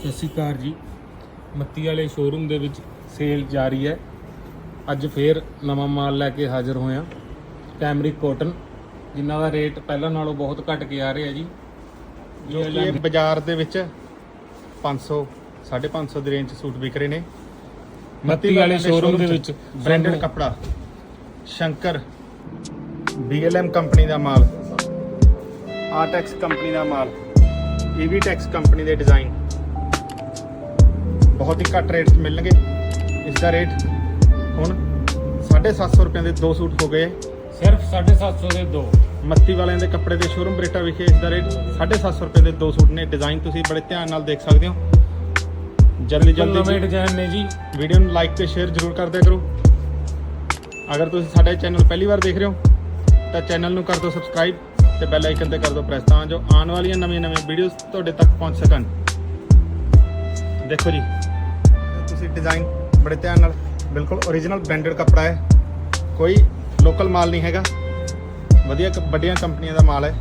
ਸਤਿ ਸ਼੍ਰੀ ਅਕਾਲ ਜੀ। ਮੱਤੀ ਵਾਲੇ ਸ਼ੋਰੂਮ ਦੇ ਵਿੱਚ ਸੇਲ ਜਾਰੀ ਹੈ। ਅੱਜ ਫੇਰ ਨਵਾਂ ਮਾਲ ਲੈ ਕੇ ਹਾਜ਼ਰ ਹੋਇਆ ਕੈਮਰਿਕ ਕੋਟਨ ਜਿਨ੍ਹਾਂ ਦਾ ਰੇਟ ਪਹਿਲਾਂ ਨਾਲੋਂ ਬਹੁਤ ਘਟ ਕੇ ਆ ਰਿਹਾ ਜੀ। ਜੋ ਕਿ ਬਾਜ਼ਾਰ ਦੇ ਵਿੱਚ 500 550 ਦੀ ਰੇਂਜ 'ਚ ਸੂਟ ਵਿਕ ਰਹੇ ਨੇ। ਮੱਤੀ ਵਾਲੇ ਸ਼ੋਰੂਮ ਦੇ ਵਿੱਚ ਬ੍ਰਾਂਡਡ ਕੱਪੜਾ ਸ਼ੰਕਰ BLM ਕੰਪਨੀ ਦਾ ਮਾਲ ਆਰਟੈਕਸ ਕੰਪਨੀ ਦਾ ਮਾਲ EVTEX ਕੰਪਨੀ ਦੇ ਡਿਜ਼ਾਈਨ ਬਹੁਤ ਹੀ ਘੱਟ ਰੇਟ 'ਚ ਮਿਲਣਗੇ। ਇਸ ਦਾ ਰੇਟ ਹੁਣ 750 ਰੁਪਏ ਦੇ ਦੋ ਸੂਟ ਹੋ ਗਏ। ਸਿਰਫ 750 ਦੇ ਦੋ। ਮੱਤੀ ਵਾਲਿਆਂ ਦੇ ਕੱਪੜੇ ਦੇ ਸ਼ੋਰੂਮ ਬਰੇਟਾ ਵਿਖੇ ਇਸ ਦਾ ਰੇਟ 750 ਰੁਪਏ ਦੇ ਦੋ ਸੂਟ ਨੇ। ਡਿਜ਼ਾਈਨ ਤੁਸੀਂ ਬੜੇ ਧਿਆਨ ਨਾਲ ਦੇਖ ਸਕਦੇ ਹੋ। ਜਲਦੀ ਨਵੇਂ ਜਲਦੀ ਡਿਜ਼ਾਈਨ ਨੇ ਜੀ। ਵੀਡੀਓ ਨੂੰ ਲਾਈਕ ਤੇ ਸ਼ੇਅਰ ਜ਼ਰੂਰ ਕਰ ਦਿਆ ਕਰੋ। ਅਗਰ ਤੁਸੀਂ ਸਾਡੇ ਚੈਨਲ ਪਹਿਲੀ ਵਾਰ ਦੇਖ ਰਹੇ ਹੋ ਤਾਂ ਚੈਨਲ ਨੂੰ ਕਰ ਦਿਓ ਸਬਸਕ੍ਰਾਈਬ ਤੇ ਬੈਲ ਆਈਕਨ ਤੇ ਕਰ ਦਿਓ ਪ੍ਰੈਸ ਤਾਂ ਜੋ ਆਉਣ ਵਾਲੀਆਂ ਨਵੀਆਂ ਨਵੀਆਂ ਵੀਡੀਓਜ਼ ਤੁਹਾਡੇ ਤੱਕ ਪਹੁੰਚ ਸਕਣ। ਦੇਖੋ ਜੀ। ਤੁਸੀਂ ਡਿਜ਼ਾਈਨ ਬੜੇ ਧਿਆਨ ਨਾਲ। ਬਿਲਕੁਲ ਓਰੀਜਨਲ ਬ੍ਰਾਂਡਡ ਕੱਪੜਾ ਹੈ। ਕੋਈ ਲੋਕਲ ਮਾਲ ਨਹੀਂ ਹੈਗਾ। ਵਧੀਆ ਵੱਡੀਆਂ ਕੰਪਨੀਆਂ ਦਾ ਮਾਲ ਹੈ।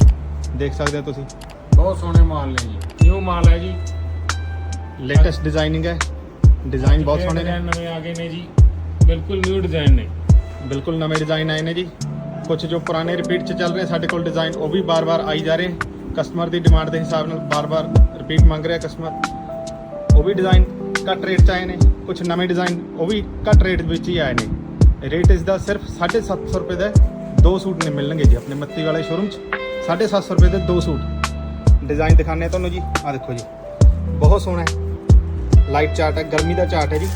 ਦੇਖ ਸਕਦੇ ਹੋ ਤੁਸੀਂ। ਬਹੁਤ ਸੋਹਣੇ ਮਾਲ ਨੇ ਜੀ। ਨਿਊ ਮਾਲ ਹੈ ਜੀ। ਲੇਟੈਸਟ ਡਿਜ਼ਾਈਨਿੰਗ ਹੈ। ਡਿਜ਼ਾਈਨ ਬਹੁਤ ਸੋਹਣੇ ਨੇ। ਨਵੇਂ ਆ ਗਏ ਨੇ ਜੀ। ਬਿਲਕੁਲ ਨਿਊ ਡਿਜ਼ਾਈਨ ਨੇ। ਬਿਲਕੁਲ ਨਵੇਂ ਡਿਜ਼ਾਈਨ ਆਏ ਨੇ ਜੀ। ਕੁਝ ਜੋ ਪੁਰਾਣੇ ਰਿਪੀਟ ਚ ਚੱਲ ਰਹੇ ਸਾਡੇ ਕੋਲ ਡਿਜ਼ਾਈਨ ਉਹ ਵੀ ਬਾਰ-ਬਾਰ ਆਈ ਜਾ ਰਹੇ। ਕਸਟਮਰ ਦੀ ਡਿਮਾਂਡ ਦੇ ਹਿਸਾਬ ਨਾਲ ਬਾਰ-ਬਾਰ ਰਿਪੀਟ ਮੰਗ ਰਿਹਾ ਕਸਟਮਰ ਉਹ ਵੀ ਡਿਜ਼ਾਈਨ ਘੱਟ ਰੇਟ ਚ ਆਏ ਨੇ ਕੁਝ ਨਵੇਂ ਡਿਜ਼ਾਈਨ ਉਹ ਵੀ ਘੱਟ ਰੇਟ ਵਿੱਚ ਹੀ ਆਏ ਨੇ। ਰੇਟ ਇਸ ਦਾ ਸਿਰਫ 750 ਰੁਪਏ ਦਾ ਦੋ ਸੂਟ ਨੇ ਮਿਲਣਗੇ ਜੀ, ਆਪਣੇ ਮੱਤੀ ਵਾਲੇ ਸ਼ੋਰੂਮ ਚ 750 ਰੁਪਏ ਦੇ ਦੋ ਸੂਟ। ਡਿਜ਼ਾਈਨ ਦਿਖਾਣੇ ਆ ਤੁਹਾਨੂੰ ਜੀ ਆ ਦੇਖੋ ਜੀ, ਬਹੁਤ ਸੋਹਣਾ ਹੈ। ਲਾਈਟ ਚਾਰਟ ਹੈ, ਗਰਮੀ ਦਾ ਚਾਰਟ ਹੈ ਜੀ।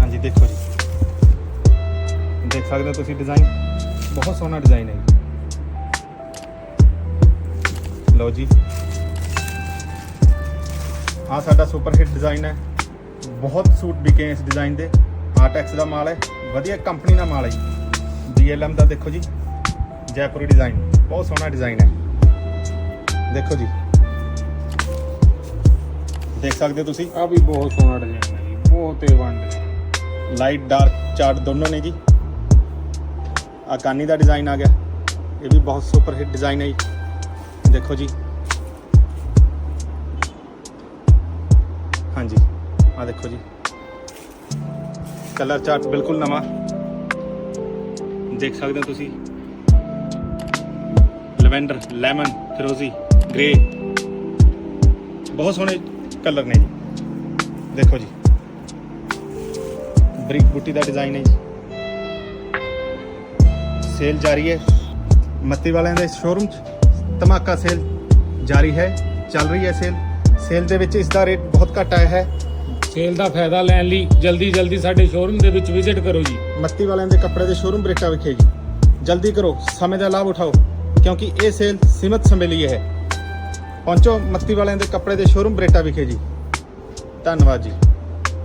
ਹਾਂਜੀ, ਦੇਖੋ ਜੀ। ਦੇਖ ਸਕਦੇ ਹੋ ਤੁਸੀਂ ਡਿਜ਼ਾਈਨ ਬਹੁਤ ਸੋਹਣਾ ਡਿਜ਼ਾਈਨ ਹੈ ਜੀ। ਲਓ ਜੀ। ਆ ਸਾਡਾ ਸੁਪਰ ਹਿੱਟ ਡਿਜ਼ਾਈਨ ਹੈ। ਬਹੁਤ ਸੂਟ ਵਿਕੇ ਇਸ ਡਿਜ਼ਾਈਨ ਦੇ। ਆਰਟੈਕਸ ਦਾ ਮਾਲ ਹੈ। ਵਧੀਆ ਕੰਪਨੀ ਦਾ ਮਾਲ ਹੈ ਜੀ। BLM ਦਾ ਦੇਖੋ ਜੀ। ਜੈਪੁਰੀ ਡਿਜ਼ਾਈਨ ਬਹੁਤ ਸੋਹਣਾ ਡਿਜ਼ਾਈਨ ਹੈ। ਦੇਖੋ ਜੀ। ਦੇਖ ਸਕਦੇ ਹੋ ਤੁਸੀਂ? ਆ ਵੀ ਬਹੁਤ ਸੋਹਣਾ ਡਿਜ਼ਾਈਨ ਹੈ ਜੀ। ਬਹੁਤ one design light dark chart ਦੋਨੋਂ ਨੇ ਜੀ। ਆ ਕਾਨੀ ਦਾ ਡਿਜ਼ਾਈਨ ਆ ਗਿਆ। ਇਹ ਵੀ ਬਹੁਤ ਸੁਪਰ ਹਿੱਟ ਡਿਜ਼ਾਈਨ ਹੈ ਜੀ। ਦੇਖੋ ਜੀ। ਹਾਂਜੀ। ਆ ਦੇਖੋ ਜੀ। ਕਲਰ ਚਾਰਟ ਬਿਲਕੁਲ ਨਵਾਂ। ਦੇਖ ਸਕਦੇ ਹੋ ਤੁਸੀਂ। ਲਵੈਂਡਰ, ਲੈਮਨ, ਫਿਰੋਜ਼ੀ ਗ੍ਰੇ ਬਹੁਤ ਸੋਹਣੇ ਕਲਰ ਨੇ ਜੀ। ਦੇਖੋ ਜੀ। ਬਰੀਕ ਬੂਟੀ ਦਾ ਡਿਜ਼ਾਈਨ ਹੈ ਜੀ। ਸੇਲ ਜਾਰੀ ਹੈ। ਮੱਤੀ ਵਾਲਿਆਂ ਦੇ ਸ਼ੋਰੂਮ 'ਚ ਧਮਾਕਾ ਸੇਲ ਜਾਰੀ ਹੈ। ਚੱਲ ਰਹੀ ਹੈ ਸੇਲ। ਸੇਲ ਦੇ ਵਿੱਚ ਇਸ ਦਾ ਰੇਟ ਬਹੁਤ ਘੱਟ ਆਇਆ ਹੈ। ਸੇਲ ਦਾ ਫਾਇਦਾ ਲੈਣ ਲਈ ਜਲਦੀ ਜਲਦੀ ਸਾਡੇ ਸ਼ੋਰੂਮ ਦੇ ਵਿੱਚ ਵਿਜ਼ਿਟ ਕਰੋ ਜੀ। ਮੱਤੀ ਵਾਲਿਆਂ ਦੇ ਕੱਪੜੇ ਦੇ ਸ਼ੋਰੂਮ ਬਰੇਟਾ ਵਿਖੇ ਜੀ। ਜਲਦੀ ਕਰੋ ਸਮੇਂ ਦਾ ਲਾਭ ਉਠਾਓ ਕਿਉਂਕਿ ਇਹ ਸੇਲ ਸੀਮਤ ਸਮੇਂ ਲਈ ਹੈ। ਪਹੁੰਚੋ ਮੱਤੀ ਵਾਲਿਆਂ ਦੇ ਕੱਪੜੇ ਦੇ ਸ਼ੋਰੂਮ ਬਰੇਟਾ ਵਿਖੇ ਜੀ। ਧੰਨਵਾਦ ਜੀ।